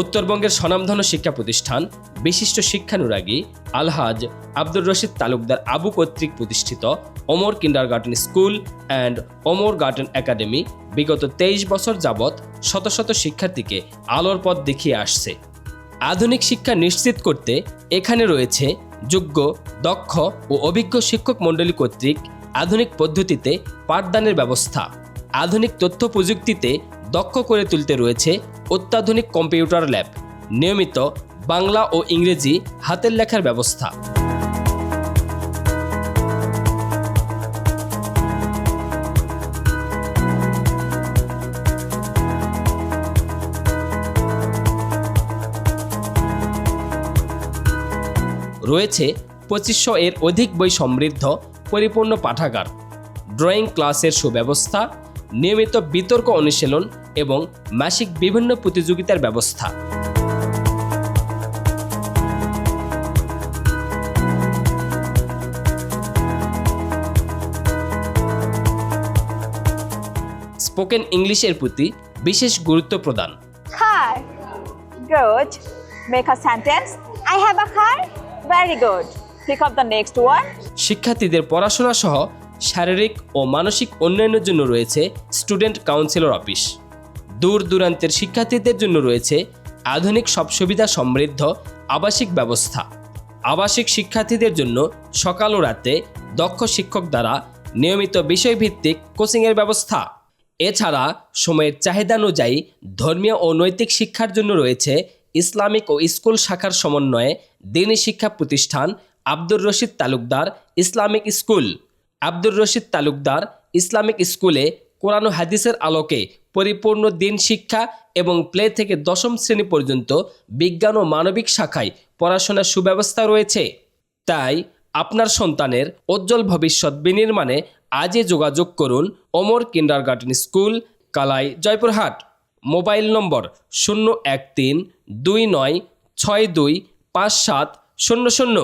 উত্তরবঙ্গের স্বনামধন্য শিক্ষা প্রতিষ্ঠান, বিশিষ্ট শিক্ষানুরাগী আলহাজ আব্দুর রশিদ তালুকদার আবু কর্তৃক প্রতিষ্ঠিত Omar kindergarten school and Omar garden academy বিগত তেইশ বছর যাবৎ শত শত শিক্ষার্থীকে আলোর পথ দেখিয়ে আসছে। আধুনিক শিক্ষা নিশ্চিত করতে এখানে রয়েছে যোগ্য, দক্ষ ও অভিজ্ঞ শিক্ষক মণ্ডলী কর্তৃক আধুনিক পদ্ধতিতে পাঠদানের ব্যবস্থা। আধুনিক তথ্য প্রযুক্তিতে দক্ষ করে তুলতে রয়েছে অত্যাধুনিক কম্পিউটার ল্যাব, নিয়মিত বাংলা ও ইংরেজি হাতের লেখার ব্যবস্থা। রয়েছে পঁচিশশো এর অধিক বই সমৃদ্ধ, পরিপূর্ণ পাঠাগার, ড্রয়িং ক্লাসের সুব্যবস্থা নিয়মিত বিতর্ক অনুশীলন এবং মাসিক বিভিন্ন প্রতিযোগিতার ব্যবস্থা স্পোকেন ইংলিশের প্রতি বিশেষ গুরুত্ব প্রদান Car. Good. Make a sentence. I have a car. Very good. Pick up the next one. শিক্ষার্থীদের পড়াশোনা সহ শারীরিক ও মানসিক উন্নয়নের জন্য রয়েছে স্টুডেন্ট কাউন্সিলর অফিস। দূর দূরান্তের শিক্ষার্থীদের জন্য রয়েছে আধুনিক সব সুবিধা সমৃদ্ধ আবাসিক ব্যবস্থা। আবাসিক শিক্ষার্থীদের জন্য সকাল ও রাতে দক্ষ শিক্ষক দ্বারা নিয়মিত বিষয়ভিত্তিক কোচিংয়ের ব্যবস্থা। এছাড়া সময়ের চাহিদা অনুযায়ী ধর্মীয় ও নৈতিক শিক্ষার জন্য রয়েছে ইসলামিক ও স্কুল শাখার সমন্বয়ে দিনী শিক্ষা প্রতিষ্ঠান Abdur Rashid Talukdar Islamic school. Abdur Rashid Talukdar Islamic স্কুলে কোরআন হাদিসের আলোকে পরিপূর্ণ দিন শিক্ষা এবং প্লে থেকে দশম শ্রেণি পর্যন্ত বিজ্ঞান ও মানবিক শাখায় পড়াশোনার সুব্যবস্থা রয়েছে। তাই আপনার সন্তানের উজ্জ্বল ভবিষ্যৎ বিনির্মাণে আজই যোগাযোগ করুন Omar kindergarten school, Kalai, Joypurhat. Mobile number শূন্য এক তিন দুই নয় ছয় দুই পাঁচ সাত শূন্য শূন্য।